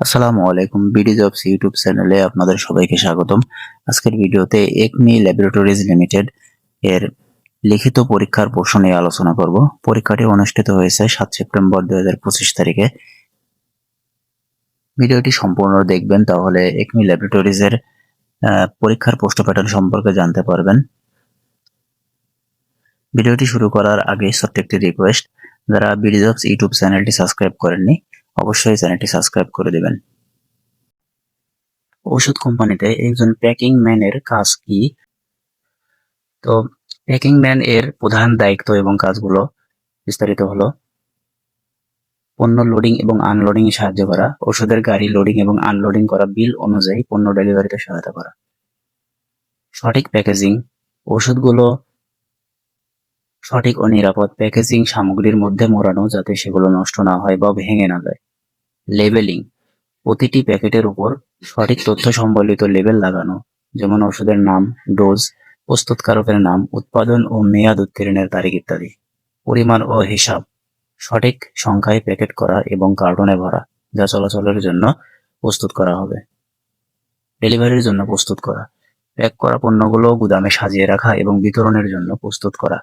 আসসালামু আলাইকুম BD jobs YouTube চ্যানেলে আপনাদের সবাইকে স্বাগতম। আজকের ভিডিওতে একমি ল্যাবরেটরিজ লিমিটেড এর লিখিত পরীক্ষার প্রশ্ন নিয়ে আলোচনা করব। পরীক্ষাটি অনুষ্ঠিত হয়েছে সাত সেপ্টেম্বর দুই হাজার পঁচিশ তারিখে। ভিডিওটি সম্পূর্ণ দেখবেন তাহলে একমি ল্যাবরেটরিজ এর আহ, পরীক্ষার প্রশ্ন প্যাটার্ন সম্পর্কে জানতে পারবেন। ভিডিওটি শুরু করার আগে ছোট্ট একটি রিকোয়েস্ট যারা বিডি জবস ইউটিউব চ্যানেলটি সাবস্ক্রাইব করেননি অবশ্যই চ্যানেলটি সাবস্ক্রাইব করে দিবেন। ওষুধ কোম্পানিতে একজন প্যাকিং ম্যানের কাজ কি? তো প্যাকিং ম্যান এর প্রধান দায়িত্ব এবং কাজগুলো বিস্তারিত হলো, পণ্য লোডিং এবং আনলোডিং এ সাহায্য করা ওষুধের গাড়ি লোডিং এবং আনলোডিং করা বিল অনুযায়ী পণ্য ডেলিভারিতে সহায়তা করা। সঠিক প্যাকেজিং ওষুধগুলো সঠিক ও নিরাপদ প্যাকেজিং সামগ্রীর মধ্যে মোড়ানো যাতে সেগুলো নষ্ট না হয় বা ভেঙে না যায়। লেবেলিং। প্রতিটি প্যাকেটের উপর সঠিক তথ্য সম্বলিত লেবেল লাগানো, যেমন ওষুধের নাম, ডোজ, প্রস্তুতকারকের নাম, উৎপাদন ও মেয়াদ উত্তীর্ণের তারিখ ইত্যাদি। পরিমাণ ও হিসাব। সঠিক সংখ্যায় প্যাকেট করা এবং কার্টনে ভরা, যা চলাচলের জন্য প্রস্তুত করা হবে। ডেলিভারির জন্য প্রস্তুত করা। প্যাক করা পণ্যগুলো গুদামে সাজিয়ে রাখা এবং বিতরণের জন্য প্রস্তুত করা।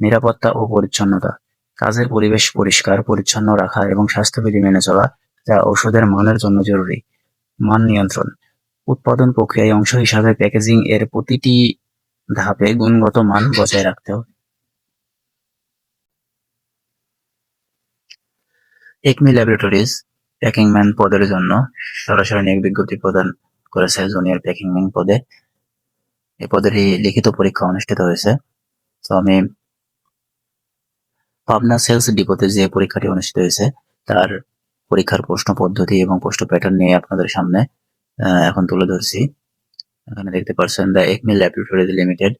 নিরাপত্তা ও পরিচ্ছন্নতা। কাজের পরিবেশ পরিষ্কার, পরিচ্ছন্ন রাখা এবং স্বাস্থ্যবিধি মেনে চলা যা ঔষধের মানের জন্য জরুরি। মান নিয়ন্ত্রণ। উৎপাদন প্রক্রিয়ায় অংশ হিসাবে প্যাকেজিং এর প্রতিটি ধাপে গুণগত মান বজায় রাখতে হবে। একমি ল্যাবরেটরিজ প্যাকিং ম্যান পদের জন্য সরাসরি নিয়োগ বিজ্ঞপ্তি প্রদান করেছে জুনিয়র প্যাকিং ম্যান পদে। এ পদেরই লিখিত পরীক্ষা অনুষ্ঠিত হয়েছে। তো আমি পাবনা সেলস ডিপোতে যে পরীক্ষাটি অনুষ্ঠিত হয়েছে, তার পরীক্ষার প্রশ্ন পদ্ধতি এবং প্রশ্ন প্যাটার্ন নিয়ে আপনাদের সামনে এখন তুলে ধরছি। এখানে দেখতে পাচ্ছেন the Acme laboratories limited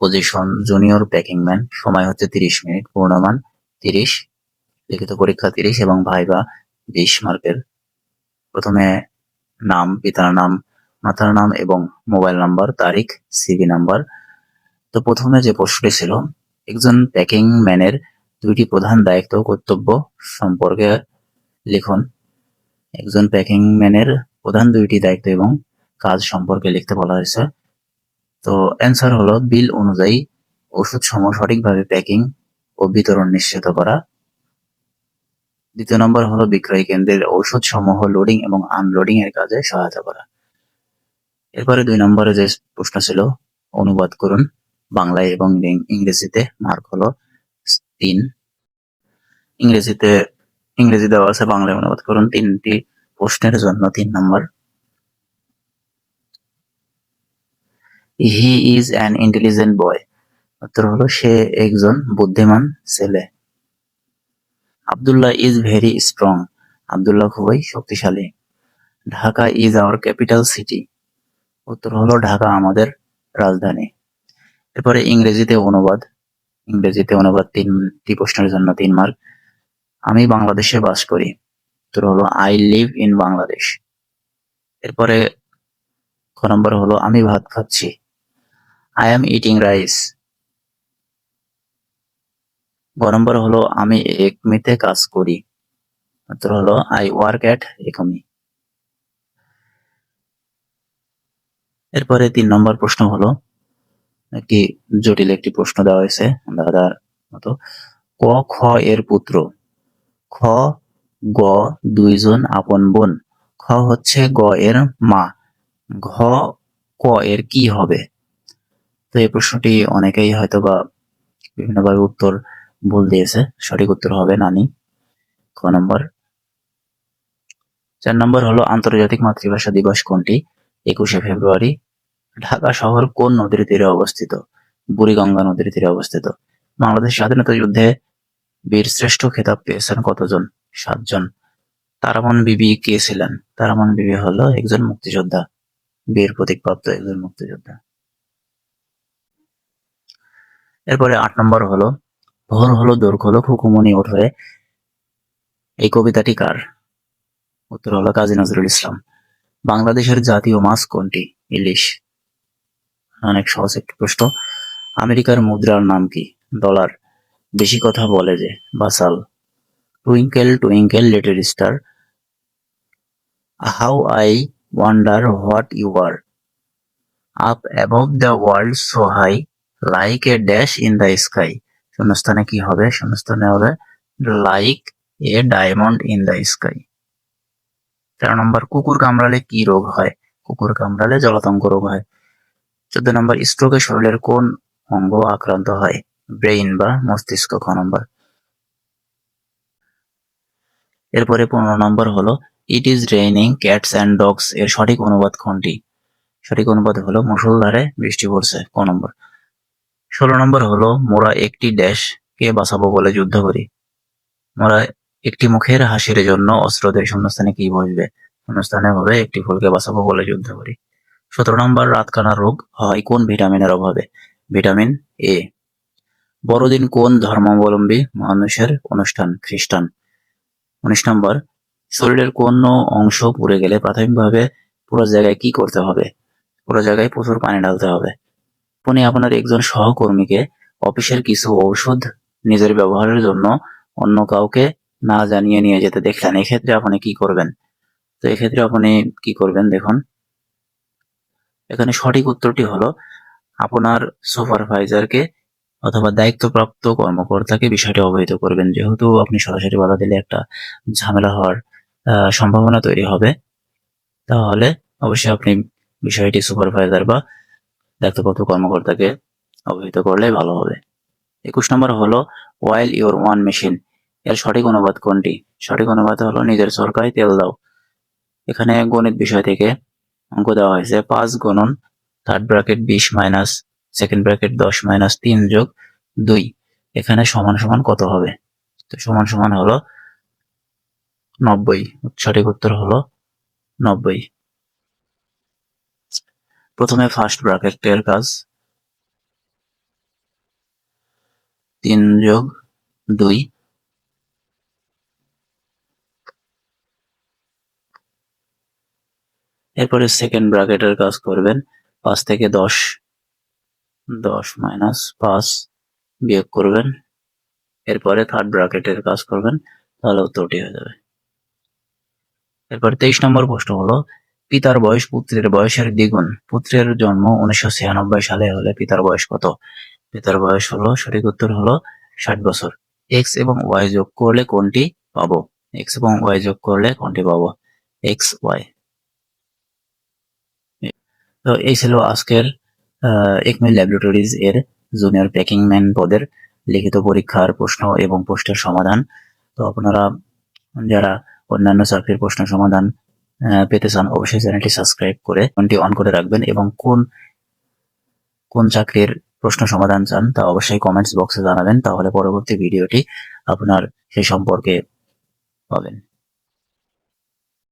position junior packing man সময় হচ্ছে তিরিশ মিনিট পূর্ণমান তিরিশ, লিখিত পরীক্ষা তিরিশ এবং ভাইবা বিশ মার্কের। প্রথমে নাম, পিতার নাম, মাতার নাম এবং মোবাইল নাম্বার, তারিখ সিভি নাম্বার। তো প্রথমে যে প্রশ্নটি ছিল, একজন প্যাকিং ম্যানের দুইটি প্রধান দায়িত্ব, কর্তব্য সম্পর্কে লিখুন। একজন প্যাকিং ম্যানের প্রধান দুইটি দায়িত্ব এবং কাজ সম্পর্কে লিখতে বলা হয়েছে। তো অ্যান্সার হলো বিল অনুযায়ী ওষুধ সমূহ সঠিকভাবে প্যাকিং ও বিতরণ নিশ্চিত করা। দ্বিতীয় নম্বর হলো বিক্রয় কেন্দ্রের ঔষধ সমূহ লোডিং এবং আনলোডিং এর কাজে সহায়তা করা। এরপরে দুই নম্বরে যে প্রশ্ন ছিল, অনুবাদ করুন। বাংলায় এবং ইংরেজিতে মার্ক হলো তিন। ইংরেজিতে ইংরেজি দেওয়া আছে, বাংলায় অনুবাদ করুন। তিনটি প্রশ্নের জন্য তিন নম্বর। He is an intelligent boy উত্তর হলো, সে একজন বুদ্ধিমান ছেলে। Abdullah is very strong Abdullah খুবই শক্তিশালী। Dhaka is our capital city উত্তর হলো, ঢাকা আমাদের রাজধানী। এরপরে ইংরেজিতে অনুবাদ। ইংরেজিতে অনুবাদ তিনটি প্রশ্নের জন্য তিন মার্ক। আমি বাংলাদেশে বাস করি। উত্তর হলো আই লিভ ইন বাংলাদেশ এরপরে খ নম্বর হলো, আমি ভাত খাচ্ছি। আই এম ইটিং রাইস গ নম্বর হলো, আমি একমিতে কাজ করি। উত্তর হলো আই ওয়ার্ক অ্যাট একমি এরপরে তিন নম্বর প্রশ্ন হলো, একটি জটিল একটি প্রশ্ন দেওয়া হয়েছে দাদার মতো। ক খ এর পুত্র? খ, গ, দুইজন আপন বোন। খ হচ্ছে গ এর মা। ঘ, ক এর কি হবে? তো এই প্রশ্নটি অনেকেই হয়তো বা বিভিন্নভাবে উত্তর ভুল দিয়েছে। সঠিক উত্তর হবে নানি। ক নম্বর। চার নম্বর হলো আন্তর্জাতিক মাতৃভাষা দিবস কোনটি? একুশে ফেব্রুয়ারি। ঢাকা শহর কোন নদীর তীরে অবস্থিত? বুড়িগঙ্গা নদীর তীরে অবস্থিত। বাংলাদেশ স্বাধীনতা যুদ্ধে বীর শ্রেষ্ঠ খেতাব পেয়েছেন কতজন? সাতজন। তারামন বিবি কে ছিলেন? তারামন বিবি হলো একজন মুক্তিযোদ্ধা, বীর প্রতীকপ্রাপ্ত একজন মুক্তিযোদ্ধা। এরপরে আট নম্বর হলো, ভোর হলো দৈর্ঘ্য হলো খুকুমনি ওঠে। এই কবিতাটি কার? উত্তর হলো কাজী নজরুল ইসলাম। বাংলাদেশের জাতীয় মাছ কোনটি? ইলিশ। অনেক সহজ একটি প্রশ্ন। আমেরিকার মুদ্রার নাম কি? ডলার। বেশি কথা বলে যে বাসাল twinkle twinkle little star how I wonder what you are up above the world so high like a dash in the sky শূন্যস্থানে কি হবে? শূন্যস্থানে হবে like a diamond in the sky তেরো নম্বর, কুকুর কামড়ালে কি রোগ হয়? কুকুর কামড়ালে জলাতঙ্ক রোগ হয়। চোদ্দ নম্বর স্ট্রোকে শরীরের কোন অঙ্গ আক্রান্ত হয়? ব্রেইন বা মস্তিষ্ক খ নম্বর। এরপরে পনেরো নম্বর হলো it is raining cats and dogs এর সঠিক অনুবাদ কোনটি? সঠিক অনুবাদ হলো মুসলধারে বৃষ্টি পড়ছে, ক নম্বর। ষোলো নম্বর হলো, মোরা একটি ড্যাশ কে বাঁচাবো বলে যুদ্ধ করি। মোরা একটি মুখের হাসির জন্য অস্ত্রদের শূন্যস্থানে কি বসবে? শূন্যস্থানে হবে, একটি ফুলকে বাঁচাবো বলে যুদ্ধ করি। সতেরো নম্বর, রাতকানা রোগ হয় কোন ভিটামিনের অভাবে? Vitamin A. বড়দিন কোন ধর্মাবলম্বী মানুষের অনুষ্ঠান? খ্রিস্টান। উনিশ নম্বর, শরীরের কোন অংশ পুড়ে গেলে প্রাথমিকভাবে পুরো জায়গায় কি করতে হবে? পুরো জায়গায় প্রচুর পানি ঢালতে হবে। আপনি আপনার একজন সহকর্মীকে অফিসের কিছু ঔষধ নিজের ব্যবহারের জন্য অন্য কাউকে না জানিয়ে নিয়ে যেতে দেখলেন, এক্ষেত্রে আপনি কি করবেন? তো এক্ষেত্রে আপনি কি করবেন দেখুন। এখানে সঠিক উত্তরটি হলো, আপনার সুপারভাইজারকে অথবা দায়িত্বপ্রাপ্ত কর্মকর্তাকে বিষয়টি অবহিত করবেন। যেহেতু আপনি সরাসরি বাধা দিলে একটা ঝামেলা হওয়ার সম্ভাবনা তৈরি হবে। তাহলে অবশ্যই আপনি বিষয়টি সুপারভাইজার বা দায়িত্বপ্রাপ্ত কর্মকর্তাকে অবহিত করলে ভালো হবে। একুশ নম্বর হলো ওয়াইল ইউর ওয়ান মেশিন এর সঠিক অনুবাদ কোনটি? সঠিক অনুবাদ হলো, নিজের সরকারি তেল দাও। এখানে গণিত বিষয় থেকে অঙ্ক দেওয়া হয়েছে, পাঁচ গণন থার্ড ব্র্যাকেট বিশ মাইনাস সেকেন্ড ব্র্যাকেট দশ মাইনাস তিন যোগ দুই। এখানে সমান সমান কত হবে? তো সমান সমান হলো নব্বই। সঠিক উত্তর হলো নব্বই। প্রথমে ফার্স্ট ব্র্যাকেটের কাজ। তিন যোগ দুই। এরপরে সেকেন্ড ব্র্যাকেটের কাজ করবেন। পাঁচ থেকে দশ। দশ মাইনাস পাঁচ বিয়োগ করবেন। এরপরে থার্ড ব্র্যাকেটের কাজ করবেন, তাহলে উত্তরটি হয়ে যাবে। এরপর তেইশ নম্বর প্রশ্ন হলো, পিতার বয়স পুত্রের বয়সের দ্বিগুণ। পুত্রের জন্ম উনিশশো ছিয়ানব্বই সালে হলে পিতার বয়স কত? পিতার বয়স হলো, সঠিক উত্তর হলো ষাট বছর। এক্স এবং ওয়াই যোগ করলে কোনটি পাবো? এক্স এবং ওয়াই যোগ করলে কোনটি পাবো? এক্স ওয়াই তো এই ছিল আজকের একমিল ল্যাবরেটরিজ এর জুনিয়র প্যাকিং ম্যান পদের লিখিত পরীক্ষার প্রশ্ন এবং প্রশ্নের সমাধান। তো আপনারা যারা অন্যান্য চাকরির প্রশ্ন সমাধান পেতে চান, অবশ্যই চ্যানেলটি সাবস্ক্রাইব করে ফোনটি অন করে রাখবেন এবং কোন কোন চাকরির প্রশ্ন সমাধান চান তা অবশ্যই কমেন্টস বক্সে জানাবেন, তাহলে পরবর্তী ভিডিওটি আপনার সেই সম্পর্কে পাবেন।